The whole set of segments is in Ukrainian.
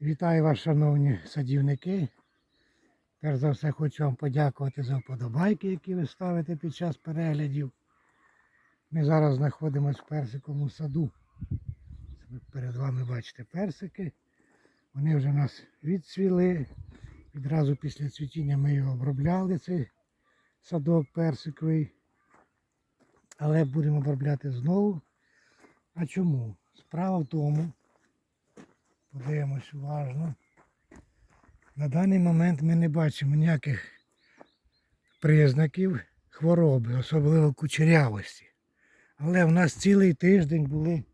Вітаю вас, шановні садівники. Перш за все хочу вам подякувати за вподобайки, які ви ставите під час переглядів. Ми зараз знаходимося в персиковому саду. Ви Перед вами бачите персики. Вони вже нас відцвіли. Відразу після цвітіння ми його обробляли, цей садок персиковий. Але будемо обробляти знову. А чому? Справа в тому, подивимось уважно. На даний момент ми не бачимо ніяких признаків хвороби, особливо кучерявості. Але в нас цілий тиждень були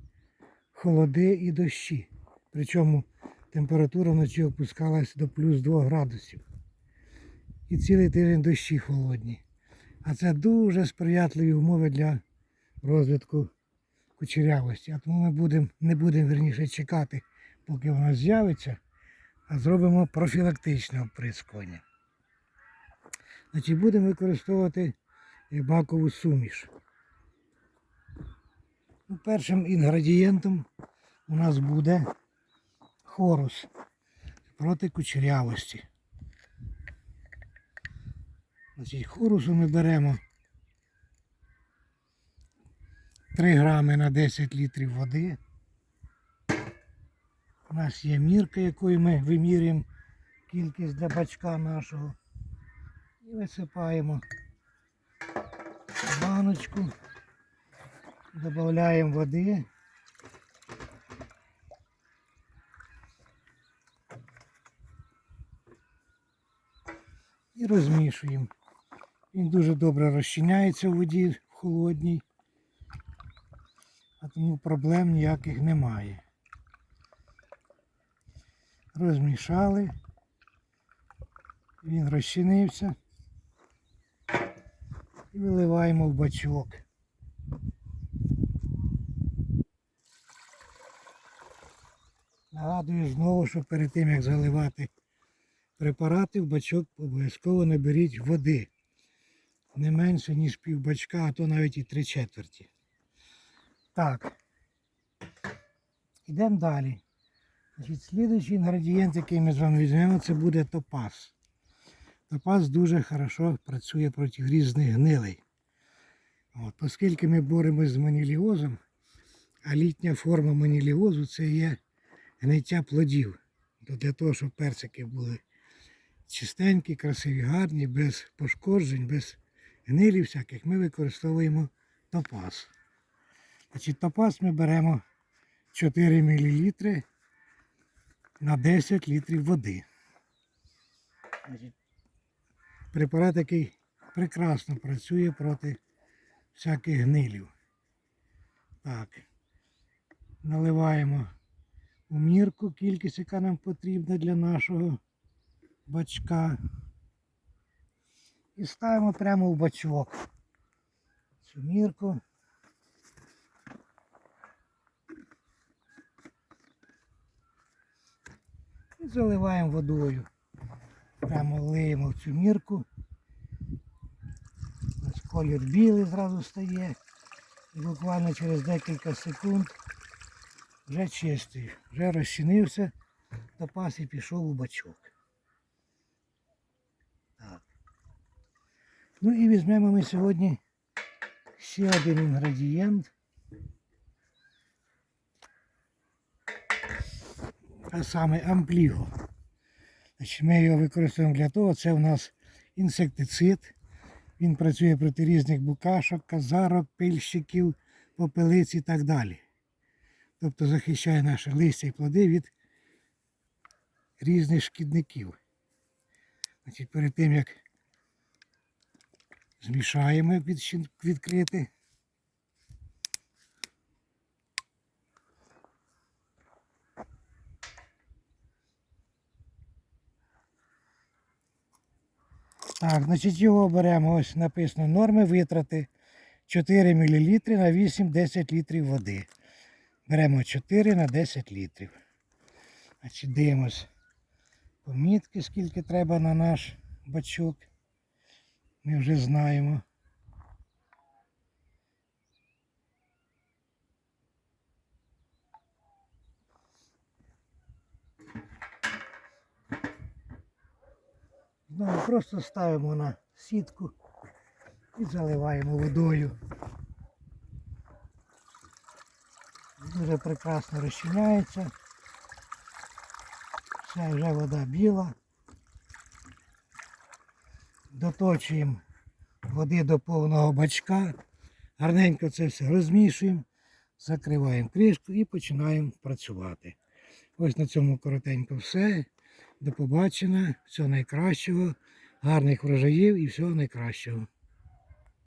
холоди і дощі. Причому температура вночі опускалась до плюс 2 градусів. І цілий тиждень дощі холодні. А це дуже сприятливі умови для розвитку кучерявості. А тому ми будемо, не будемо верніше чекати, поки вона з'явиться, а зробимо профілактичне оприскування. Значить, будемо використовувати бакову суміш. Ну, першим інгредієнтом у нас буде хорус проти кучерявості. Значить, хорусу ми беремо 3 грами на 10 літрів води. У нас є мірка, якою ми вимірюємо кількість для бачка нашого. І висипаємо баночку, додаємо води. І розмішуємо. Він дуже добре розчиняється в воді в холодній, а тому проблем ніяких немає. Розмішали, він розчинився і виливаємо в бачок. Нагадую знову, що перед тим як заливати препарати, в бачок обов'язково наберіть води. Не менше, ніж пів бачка, а то навіть і три четверті. Так. Йдемо далі. Значить, Слідуючий інгредієнт, який ми з вами візьмемо, це буде топаз. Топаз дуже хорошо працює проти різних гнилей. От, Оскільки ми боремось з маніліозом, а літня форма маніліозу це є гниття плодів. Для того, щоб персики були чистенькі, красиві, гарні, без пошкоджень, без гнилів всяких, ми використовуємо топаз. Значить, топаз ми беремо 4 мл на 10 літрів води. Препарат, який прекрасно працює проти всяких гнилів. Так, наливаємо у мірку кількість, яка нам потрібна для нашого бачка. І ставимо прямо в бачок цю мірку. І заливаємо водою. Прямо лиємо в цю мірку. Ось колір білий зразу стає. І буквально через декілька секунд вже чистий, вже розчинився, топаз і пішов у бачок. Так. Ну і візьмемо ми сьогодні ще один інгредієнт. А саме ампліго. Значить, Ми його використовуємо для того, це у нас інсектицид. Він працює проти різних букашок, казарок, пильщиків, попелиць і так далі. Тобто захищає наше листя і плоди від різних шкідників. Значить, Перед тим як змішаємо від- відкрити. Так, значить його беремо, ось написано норми витрати 4 мл на 8-10 літрів води. Беремо 4 на 10 літрів. Значить, дивимось помітки, скільки треба на наш бачок. Ми вже знаємо. Знову просто ставимо на сітку і заливаємо водою. Дуже прекрасно розчиняється. Все, вже вода біла. Доточуємо води до повного бачка. Гарненько це все розмішуємо, закриваємо кришку і починаємо працювати. Ось на цьому коротенько все. До побачення, всього найкращого, гарних врожаїв і всього найкращого.